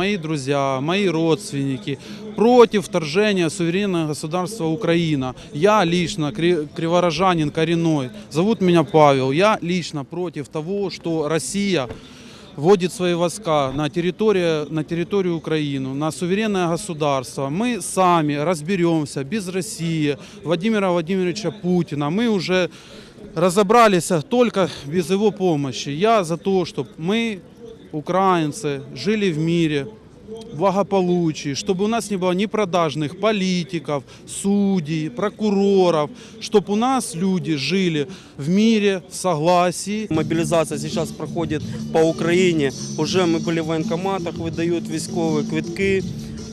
мои друзья, мои родственники против вторжения суверенного государства Украина. Я лично, кри- криворожанин коренной, зовут меня Павел, я лично против того, что Россия вводит свои войска на территорию, на территорию Украины, на суверенное государство. Мы сами разберемся без России, Владимира Владимировича Путина. Мы уже разобрались только без его помощи. Я за то, чтобы мы, украинцы, жили в мире, в благополучии, чтобы у нас не было ни продажных политиков, судей, прокуроров, чтобы у нас люди жили в мире, в согласии, Мобилизация сейчас проходит по Украине. Уже мы были в военкоматах, выдают військовые квитки.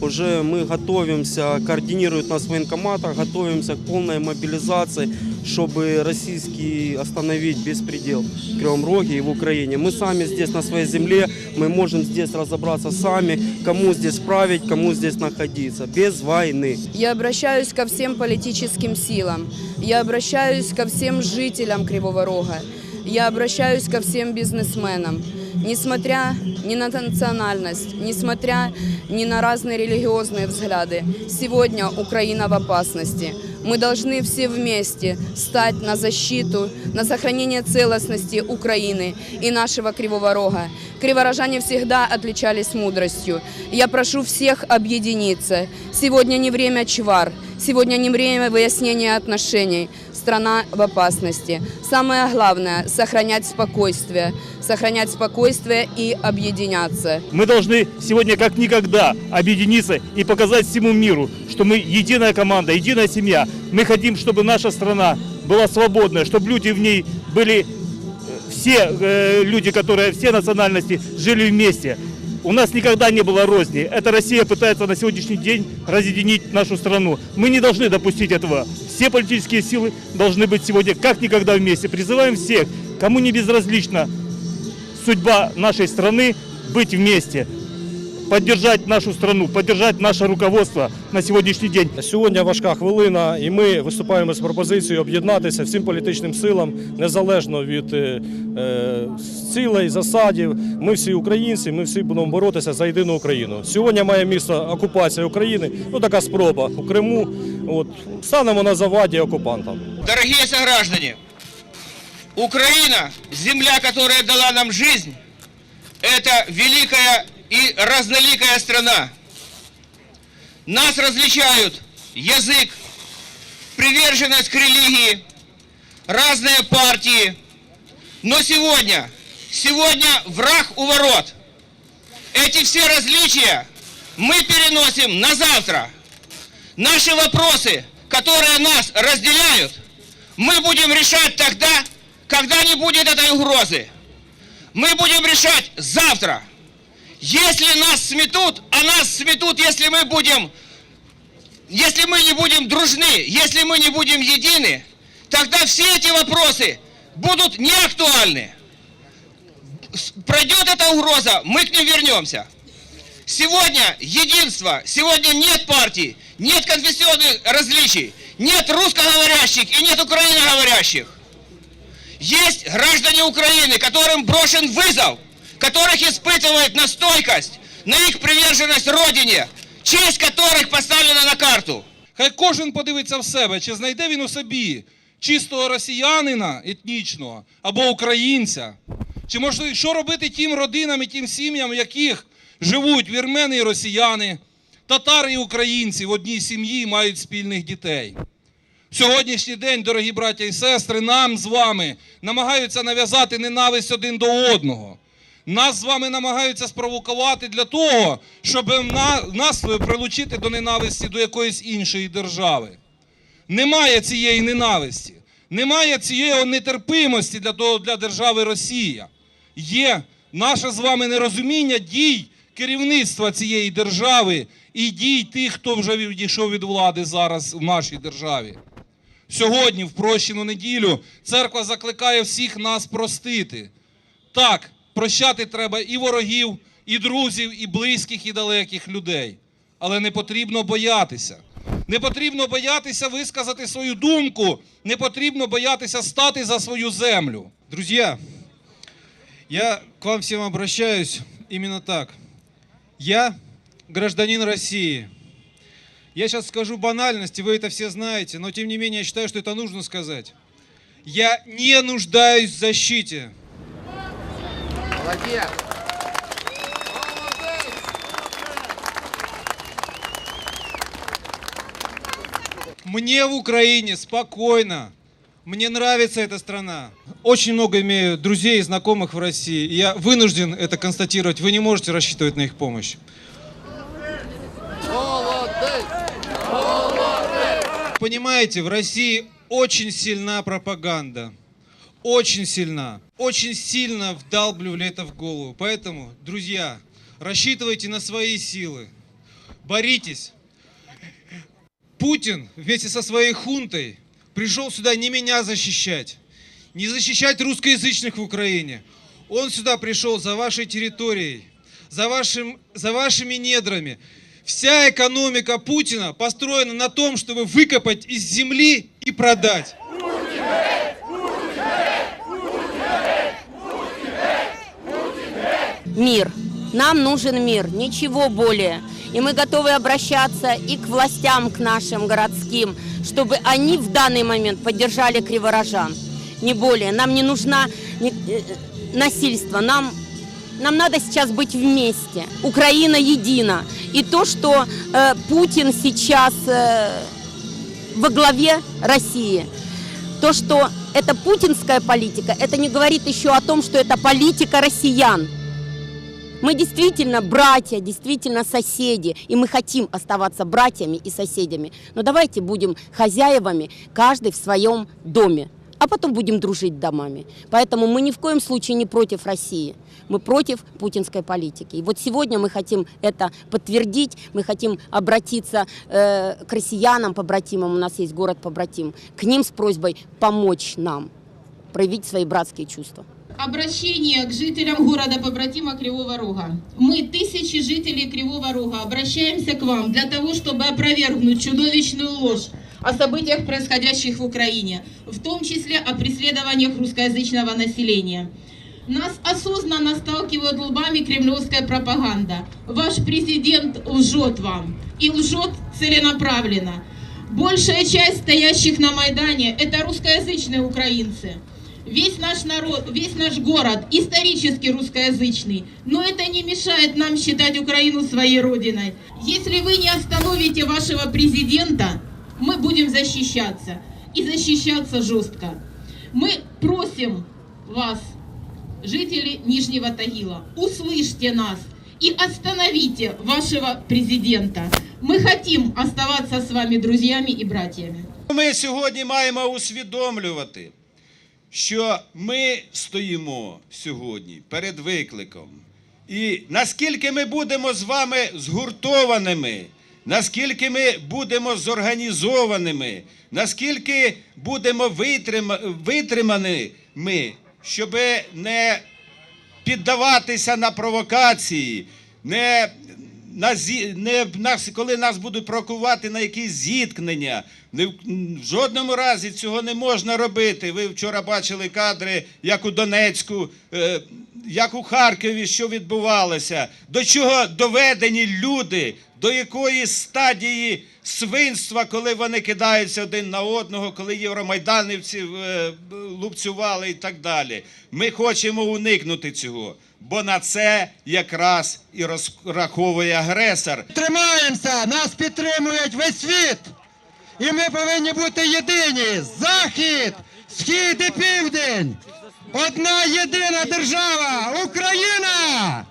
Уже мы готовимся, координируют нас в военкоматах, готовимся к полной мобилизации, чтобы российский остановить беспредел в Кривом Роге и в Украине. Мы сами здесь на своей земле, мы можем здесь разобраться сами, кому здесь править, кому здесь находиться, без войны. Я обращаюсь ко всем политическим силам. Я обращаюсь ко всем жителям Кривого Рога. Я обращаюсь ко всем бизнесменам. Несмотря ни на национальность, несмотря ни на разные религиозные взгляды, сегодня Украина в опасности. Мы должны все вместе стать на защиту, на сохранение целостности Украины и нашего Кривого Рога. Криворожане всегда отличались мудростью. Я прошу всех объединиться. Сегодня не время чвар, Сегодня не время выяснения отношений. Страна в опасности. Самое главное – сохранять спокойствие. Сохранять спокойствие и объединяться. Мы должны сегодня как никогда объединиться и показать всему миру, что мы единая команда, единая семья. Мы хотим, чтобы наша страна была свободная, чтобы люди в ней были, э, все э, люди, которые, все национальности жили вместе. У нас никогда не было розни. Эта Россия пытается на сегодняшний день разъединить нашу страну. Мы не должны допустить этого. Все политические силы должны быть сегодня как никогда вместе. Призываем всех, кому не безразлична судьба нашей страны быть вместе, поддержать нашу страну, поддержать наше руководство на сегодняшний день. Сьогодні важка хвилина, і ми виступаємо з пропозицією об'єднатися всім політичним силам, незалежно від е, е, цілей, засадів. Ми всі українці, ми всі будемо боротися за єдину Україну. Сьогодні має місце окупація України, ну така спроба у Криму. От станемо на заваді окупантам. Дорогие сограждане, Украина, земля, которая дала нам жизнь, это великая и разноликая страна. Нас различают язык, приверженность к религии, разные партии. Но сегодня, сегодня враг у ворот. Эти все различия мы переносим на завтра. Наши вопросы, которые нас разделяют, мы будем решать тогда, когда не будет этой угрозы. Мы будем решать завтра. Если нас сметут, а нас сметут, если мы будем, если мы не будем дружны, если мы не будем едины, тогда все эти вопросы будут неактуальны. Пройдет эта угроза, мы к ним вернемся. Сегодня единство, сегодня нет партий, нет конфессионных различий, нет русскоговорящих и нет украиноговорящих. Есть граждане Украины, которым брошен вызов, которых испытывает на стойкость, на их приверженность Родине, честь которых поставлена на карту. Хай кожен подивиться в себе, чи знайде він у собі чистого росіянина етнічного або українця. Чи може, що робити тим родинам і тим сім'ям, в яких живуть вірмени і росіяни, татари і українці в одній сім'ї і мають спільних дітей. В сьогоднішній день, дорогі браття і сестри, нам з вами намагаються нав'язати ненависть один до одного. Нас з вами намагаються спровокувати для того, щоб на- нас прилучити до ненависті до якоїсь іншої держави. Немає цієї ненависті, немає цієї нетерпимості для, того, для держави Росія. Є наше з вами нерозуміння дій керівництва цієї держави і дій тих, хто вже відійшов від влади зараз в нашій державі. Сьогодні, в прощену неділю, церква закликає всіх нас простити. Так, прощати треба і ворогів, і друзів, і близьких, і далеких людей. Але не потрібно боятися. Не потрібно боятися висказати свою думку, не потрібно боятися стати за свою землю. Друзья, я к вам всем обращаюсь именно так. Я гражданин России. Я сейчас скажу банальности, вы это все знаете, но тем не менее я считаю, что это нужно сказать. Я не нуждаюсь в защите. Мне в Украине спокойно. Мне нравится эта страна. Очень много имею друзей и знакомых в России. Я вынужден это констатировать. Вы не можете рассчитывать на их помощь. Понимаете, в России очень сильна пропаганда. Очень сильна. Очень сильно вдалбливали это в голову. Поэтому, друзья, рассчитывайте на свои силы. Боритесь. Путин вместе со своей хунтой пришел сюда не меня защищать, не защищать русскоязычных в Украине. Он сюда пришел за вашей территорией, за, вашим, за вашими недрами. Вся экономика Путина построена на том, чтобы выкопать из земли и продать. Мир. Нам нужен мир, ничего более. И мы готовы обращаться и к властям, к нашим городским, чтобы они в данный момент поддержали криворожан. Не более. Нам не нужна э, насильство. Нам, нам надо сейчас быть вместе. Украина едина. И то, что э, Путин сейчас э, во главе России, то, что это путинская политика, это не говорит еще о том, что это политика россиян. Мы действительно братья, действительно соседи, и мы хотим оставаться братьями и соседями. Но давайте будем хозяевами, каждый в своем доме, а потом будем дружить домами. Поэтому мы ни в коем случае не против России. Мы против путинской политики. И вот сегодня мы хотим это подтвердить, мы хотим обратиться э, к россиянам, побратимам, у нас есть город побратим, к ним с просьбой помочь нам проявить свои братские чувства. Обращение к жителям города побратима Кривого Рога. Мы, тысячи жителей Кривого Рога, обращаемся к вам для того, чтобы опровергнуть чудовищную ложь о событиях, происходящих в Украине, в том числе о преследованиях русскоязычного населения. Нас осознанно сталкивают лбами кремлевская пропаганда. Ваш президент лжет вам. И лжет целенаправленно. Большая часть стоящих на Майдане – это русскоязычные украинцы Весь наш народ, весь наш город исторически русскоязычный, но это не мешает нам считать Украину своей родиной. Если вы не остановите вашего президента, мы будем защищаться и защищаться жестко. Мы просим вас, жители Нижнего Тагила, услышьте нас и остановите вашего президента. Мы хотим оставаться с вами друзьями и братьями. Ми сьогодні маємо усвідомлювати, що ми стоїмо сьогодні перед викликом. І наскільки ми будемо з вами згуртованими, наскільки ми будемо зорганізованими, наскільки будемо витрима, витриманими, щоб не піддаватися на провокації, не, на, зі- не нас, коли нас будуть прокувати на якісь зіткнення. Не, в жодному разі цього не можна робити. Ви вчора бачили кадри, як у Донецьку, е, як у Харкові, що відбувалося, до чого доведені люди, до якої стадії свинства, коли вони кидаються один на одного, коли євромайданівці е, лупцювали і так далі. Ми хочемо уникнути цього, бо на це якраз і розраховує агресор. Тримаємося, нас підтримують весь світ. І ми повинні бути єдині. Захід, схід і південь. Одна єдина держава Україна!